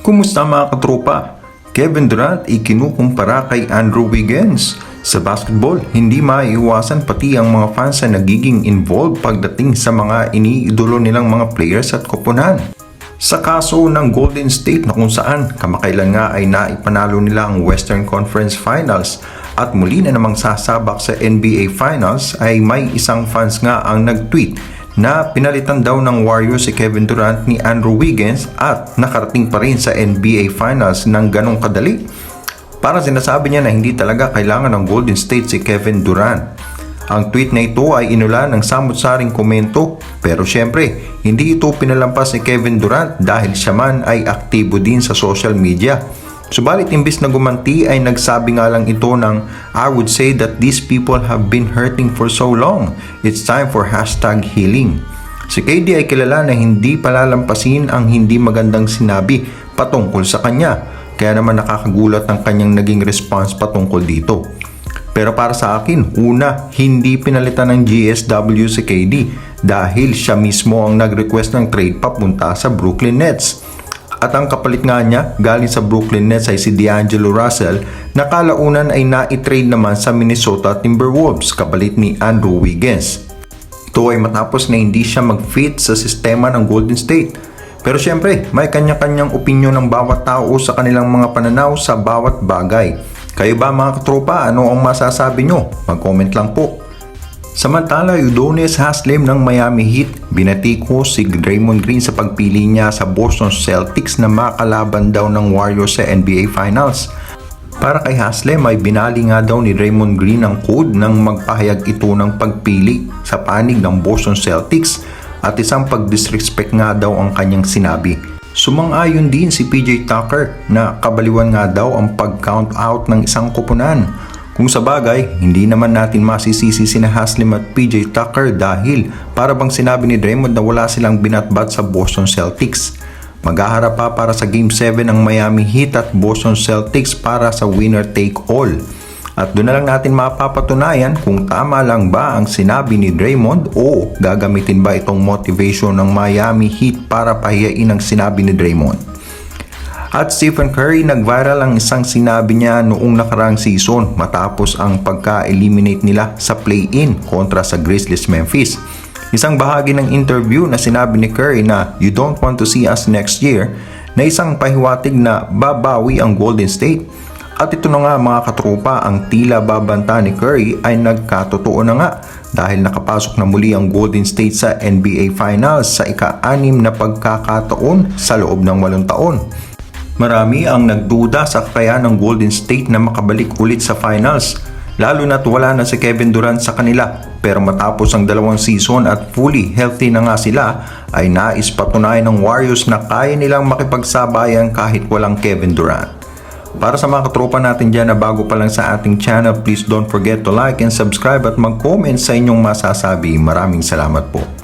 Kumusta mga katropa? Kevin Durant ikinukumpara kay Andrew Wiggins. Sa basketball, hindi maiiwasan pati ang mga fans na nagiging involved pagdating sa mga iniidolo nilang mga players at koponan. Sa kaso ng Golden State na kung saan kamakailan nga ay naipanalo nila ang Western Conference Finals at muli na namang sasabak sa NBA Finals ay may isang fans nga ang nag-tweet na pinalitan daw ng Warriors si Kevin Durant ni Andrew Wiggins at nakarating pa rin sa NBA Finals ng ganong kadali. Parang sinasabi niya na hindi talaga kailangan ng Golden State si Kevin Durant. Ang tweet na ito ay inulan ng samot-saring komento pero syempre hindi ito pinalampas ni Kevin Durant dahil siya man ay aktibo din sa social media. Subalit imbis na gumanti ay nagsabi nga lang ito ng I would say that these people have been hurting for so long. It's time for hashtag healing. Si KD ay kilala na hindi palalampasin ang hindi magandang sinabi patungkol sa kanya. Kaya naman nakakagulat ang kanyang naging response patungkol dito. Pero para sa akin, una, hindi pinalitan ng GSW si KD dahil siya mismo ang nag-request ng trade papunta sa Brooklyn Nets. At ang kapalit nga niya galing sa Brooklyn Nets ay si D'Angelo Russell na kalaunan ay na-trade naman sa Minnesota Timberwolves kapalit ni Andrew Wiggins. Ito ay matapos na hindi siya mag-fit sa sistema ng Golden State. Pero syempre, may kanya-kanyang opinyon ng bawat tao sa kanilang mga pananaw sa bawat bagay. Kayo ba mga katropa, ano ang masasabi nyo? Mag-comment lang po. Samantala, Udonis Haslem ng Miami Heat, binati ko si Draymond Green sa pagpili niya sa Boston Celtics na makalaban daw ng Warriors sa NBA Finals. Para kay Haslem ay binali nga daw ni Draymond Green ang code nang magpahayag ito ng pagpili sa panig ng Boston Celtics at isang pag-disrespect nga daw ang kanyang sinabi. Sumang-ayon din si PJ Tucker na kabaliwan nga daw ang pag-count out ng isang koponan. Kung sa bagay, hindi naman natin masisisi sina Haslem at PJ Tucker dahil para bang sinabi ni Draymond na wala silang binatbat sa Boston Celtics. Maghaharap pa para sa Game 7 ng Miami Heat at Boston Celtics para sa winner take all. At doon na lang natin mapapatunayan kung tama lang ba ang sinabi ni Draymond o gagamitin ba itong motivation ng Miami Heat para pahiyain ang sinabi ni Draymond. At Stephen Curry nag-viral ang isang sinabi niya noong nakaraang season matapos ang pagka-eliminate nila sa play-in kontra sa Grizzlies Memphis. Isang bahagi ng interview na sinabi ni Curry na you don't want to see us next year na isang pahiwatig na babawi ang Golden State. At ito na nga mga katropa ang tila babanta ni Curry ay nagkatotoo na nga dahil nakapasok na muli ang Golden State sa NBA Finals sa ika-anim na pagkakataon sa loob ng walong taon. Marami ang nagduda sa kakayahan ng Golden State na makabalik ulit sa finals, lalo na't wala na si Kevin Durant sa kanila. Pero matapos ang dalawang season at fully healthy na nga sila, ay nais patunayan ng Warriors na kaya nilang makipagsabayan kahit walang Kevin Durant. Para sa mga katropa natin dyan na bago pa lang sa ating channel, please don't forget to like and subscribe at mag-comment sa inyong masasabi. Maraming salamat po.